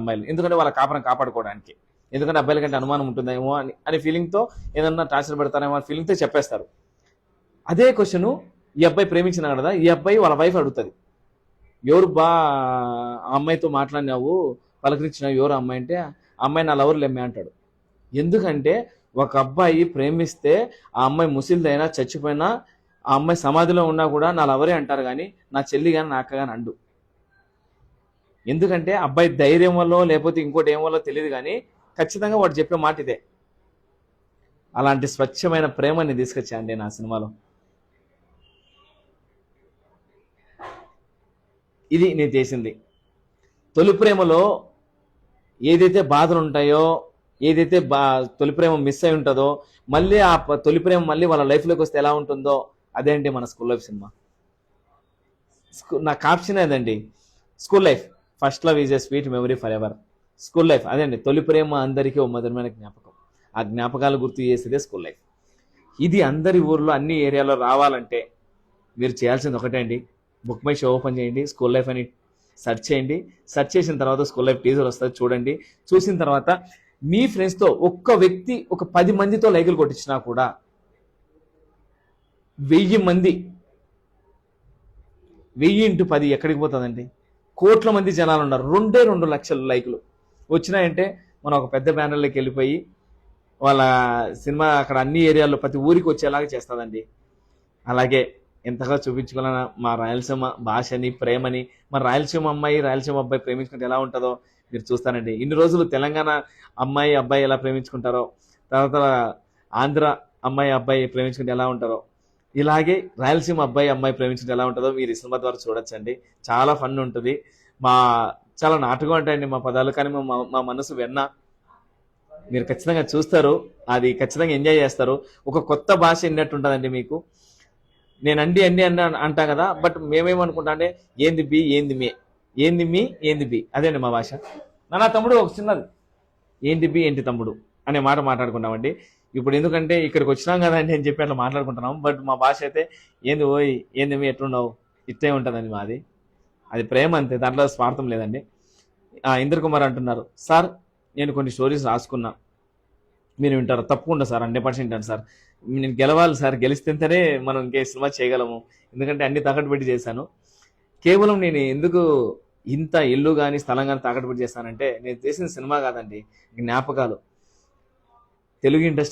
అమ్మాయిలు. ఎందుకంటే వాళ్ళ కాపురం కాపాడుకోవడానికి. ఎందుకంటే అబ్బాయిల కంటే అనుమానం ఉంటుందేమో అని అనే ఫీలింగ్తో ఏదన్నా టార్చర్ పెడతారేమో అనే ఫీలింగ్తో చెప్పేస్తారు. అదే క్వశ్చన్ ఈ అబ్బాయి ప్రేమించిన కదా ఈ అబ్బాయి వాళ్ళ వైఫ్ అడుగుతుంది. ఎవరు బా ఆ అమ్మాయితో మాట్లాడినావు? పలకరించినావు? ఎవరు అమ్మాయి? అంటే ఆ అమ్మాయి నా లవర్ లెమ్మే అంటాడు. ఎందుకంటే ఒక అబ్బాయి ప్రేమిస్తే ఆ అమ్మాయి ముసిలిదైనా చచ్చిపోయినా ఆ అమ్మాయి సమాధిలో ఉన్నా కూడా నా లవరే అంటారు కానీ నా చెల్లి కానీ నా అక్క కానీ అండు. ఎందుకంటే అబ్బాయి ధైర్యం వల్ల లేకపోతే ఇంకోటి ఏం వల్ల తెలియదు కానీ ఖచ్చితంగా వాడు చెప్పే మాట ఇదే. అలాంటి స్వచ్ఛమైన ప్రేమని తీసుకొచ్చాయండి నా సినిమాలో. ఇది నేను చేసింది. తొలి ప్రేమలో ఏదైతే బాధలు ఉంటాయో ఏదైతే బా తొలి ప్రేమ మిస్ అయి ఉంటుందో మళ్ళీ ఆ తొలి ప్రేమ మళ్ళీ వాళ్ళ లైఫ్లోకి వస్తే ఎలా ఉంటుందో అదేంటి మన స్కూల్ లైఫ్ సినిమా? స్కూ నా కాప్షన్ అదండి school life. First love is a sweet memory forever school life అదే అండి తొలి ప్రేమ అందరికీ ఓ మధురమైన జ్ఞాపకం. ఆ జ్ఞాపకాలు గుర్తు చేసేదే స్కూల్ లైఫ్ ఇది అందరి ఊర్లో అన్ని ఏరియాలో రావాలంటే మీరు చేయాల్సింది ఒకటే అండి. బుక్ మై షో ఓపెన్ చేయండి స్కూల్ లైఫ్ అని సెర్చ్ చేయండి. సెర్చ్ చేసిన తర్వాత స్కూల్ లైఫ్ టీజర్ వస్తుంది చూడండి. చూసిన తర్వాత మీ ఫ్రెండ్స్తో ఒక్క వ్యక్తి ఒక పది మందితో లైకులు కొట్టించినా కూడా వెయ్యి మంది వెయ్యి ఇంటూ పది ఎక్కడికి పోతుందండి? కోట్ల మంది జనాలు ఉన్నారు రెండే రెండు లక్షల లైకులు. వచ్చినాయంటే మనం ఒక పెద్ద బ్యానర్లోకి వెళ్ళిపోయి వాళ్ళ సినిమా అక్కడ అన్ని ఏరియాల్లో ప్రతి ఊరికి వచ్చేలాగా చేస్తుందండి. అలాగే ఎంతగా చూపించుకున్న మా రాయలసీమ భాషని ప్రేమని మన రాయలసీమ అమ్మాయి రాయలసీమ అబ్బాయి ప్రేమించుకుంటే ఎలా ఉంటుందో మీరు చూస్తానండి. ఇన్ని రోజులు తెలంగాణ అమ్మాయి అబ్బాయి ఎలా ప్రేమించుకుంటారో తర్వాత ఆంధ్ర అమ్మాయి అబ్బాయి ప్రేమించుకుంటే ఎలా ఉంటారో ఇలాగే రాయలసీమ అబ్బాయి అమ్మాయి ప్రేమించడం ఎలా ఉంటుందో మీరు ఈ సినిమా ద్వారా చూడొచ్చండి. చాలా ఫన్ ఉంటుంది. మా చాలా నాటుగా ఉంటాయండి మా పదాలు కానీ మా మా మనసు వెన్న. మీరు ఖచ్చితంగా చూస్తారు. అది ఖచ్చితంగా ఎంజాయ్ చేస్తారు. ఒక కొత్త భాష ఎన్నట్టు ఉంటుందండి మీకు. నేను అండి అండి అని అంటా కదా బట్ మేమేమనుకుంటా అంటే ఏంది బి ఏంది మే? ఏంది మీ ఏంది బి? అదేండి మా భాష. నా నా తమ్ముడు ఒక చిన్నది. ఏంటి బి ఏంటి తమ్ముడు? అనే మాట మాట్లాడుకున్నామండి. ఇప్పుడు ఎందుకంటే ఇక్కడికి వచ్చినాం కదా అని చెప్పి అట్లా మాట్లాడుకుంటున్నాం. బట్ మా భాష అయితే ఏంది ఓయ్ ఏంది మీ ఎట్లున్నావు? ఇట్టే ఉంటుందండి మాది. అది ప్రేమ అంతే దాంట్లో స్వార్థం లేదండి. ఆ, ఇంద్ర కుమార్ అంటున్నారు సార్ నేను కొన్ని స్టోరీస్ రాసుకున్నా. మీరు వింటారు? తప్పకుండా సార్ హండ్రెడ్ పర్సెంట్ అండి సార్. నేను గెలవాలి సార్ గెలిస్తేనే మనం ఇంకే సినిమా చేయగలము. ఎందుకంటే అన్ని తాకట్టు పెట్టి చేశాను. కేవలం నేను ఎందుకు ఇంత ఇల్లు కానీ స్థలం కానీ తాకట్టు పెట్టి చేస్తానంటే నేను చేసిన సినిమా కాదండి జ్ఞాపకాలు. తెలుగు ఇండస్ట్రీ